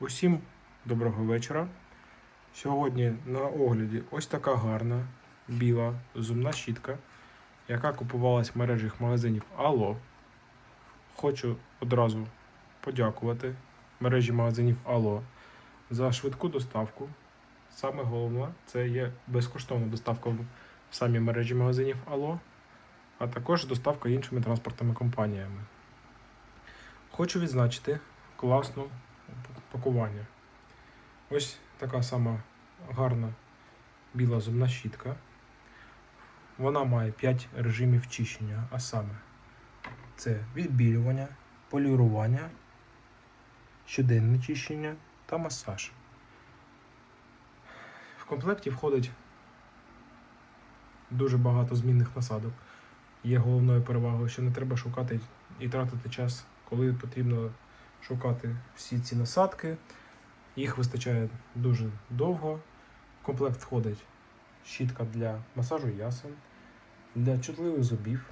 Усім доброго вечора. Сьогодні на огляді ось така гарна біла зубна щітка, яка купувалась в мережах магазинів Алло. Хочу одразу подякувати мережі магазинів Алло за швидку доставку. Саме головне це є безкоштовна доставка в самі мережі магазинів Алло, а також доставка іншими транспортними компаніями. Хочу відзначити класну пакування. Ось така сама гарна біла зубна щітка. Вона має 5 режимів чищення, а саме це відбілювання, полірування, щоденне чищення та масаж. В комплекті входить дуже багато змінних насадок. Є головною перевагою, що не треба шукати і тратити час, коли потрібно шукати всі ці насадки. Їх вистачає дуже довго. В комплект входить щітка для масажу ясен, для чутливих зубів.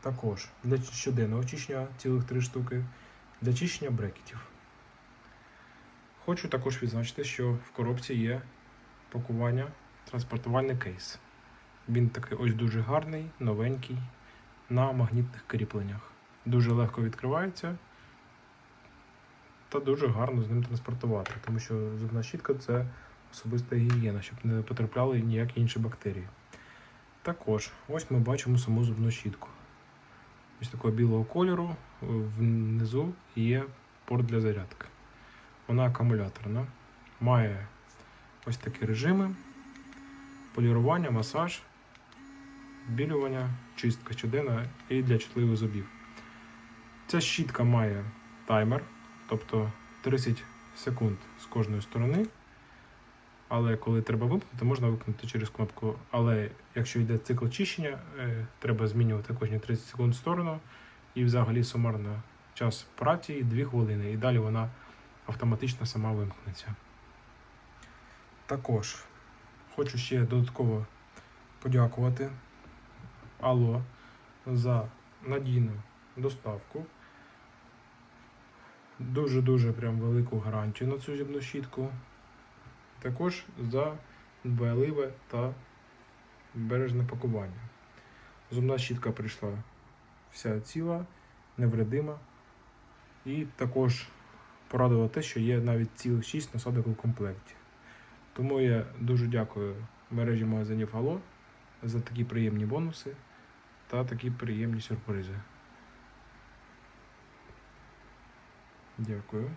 Також для щоденного очищення цілих три штуки, для чищення брекетів. Хочу також відзначити, що в коробці є пакування транспортувальний кейс. Він такий ось дуже гарний, новенький, на магнітних кріпленнях. Дуже легко відкривається та дуже гарно з ним транспортувати, тому що зубна щітка це особиста гігієна, щоб не потрапляли ніякі інші бактерії. Також, ось ми бачимо саму зубну щітку. Ось такого білого кольору, внизу є порт для зарядки. Вона акумуляторна, має ось такі режими: полірування, масаж, білювання, чистка щоденна і для чутливих зубів. Ця щітка має таймер, тобто 30 секунд з кожної сторони. Але коли треба вимкнути, можна вимкнути через кнопку. Але якщо йде цикл чищення, е, треба змінювати кожні 30 секунд сторону. І взагалі сумарно час праці 2 хвилини. І далі вона автоматично сама вимкнеться. Також хочу ще додатково подякувати Алло за надійну доставку. Дуже-дуже прям велику гарантію на цю зубну щітку. Також за дбайливе та бережне пакування. Зубна щітка прийшла вся ціла, невредима. І також порадувало те, що є навіть цілих 6 насадок у комплекті. Тому я дуже дякую мережі магазинів Алло за такі приємні бонуси та такі приємні сюрпризи. Дякую.